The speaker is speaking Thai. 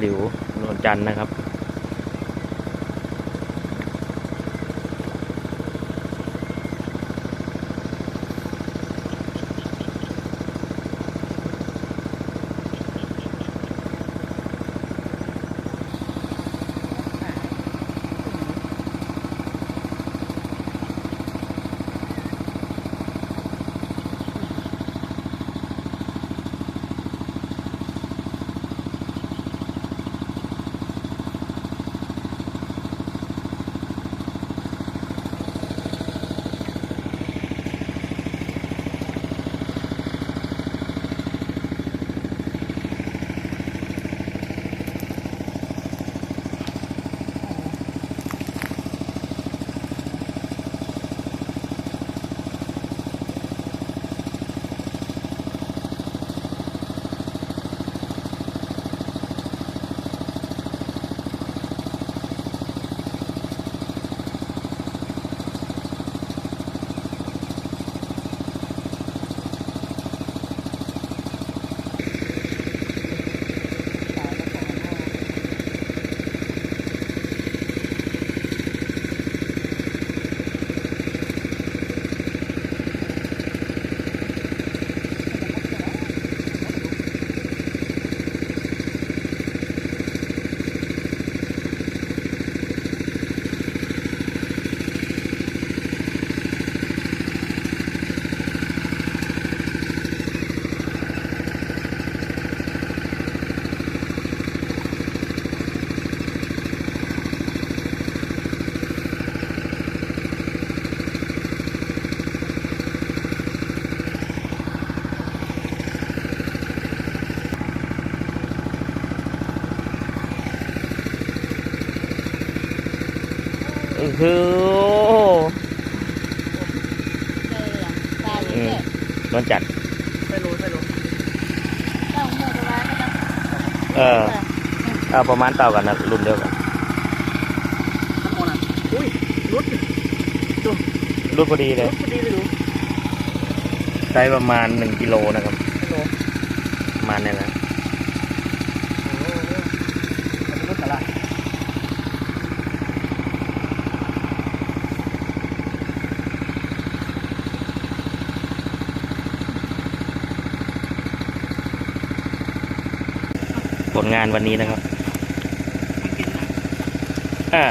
หลิวโนนจันทร์นะครับ โอ้โหปลาอืมโนนจันทร์ไม่รู้ไม่รู้ต้องหมดเวลาแล้วเออเอาประมาณเต่ากันนะรุ่นเดียวกันทั้งหมดอะอุ้ยรุดรุ่นพอดีเลยรุดพอดีเลยดูไซส์ประมาณหนึ่งกิโลนะครับไม่รู้ประมาณนี้นะ โอ้โหมันเป็นรถอะไร ผลงานวันนี้นะครับไม่กินนะอ่า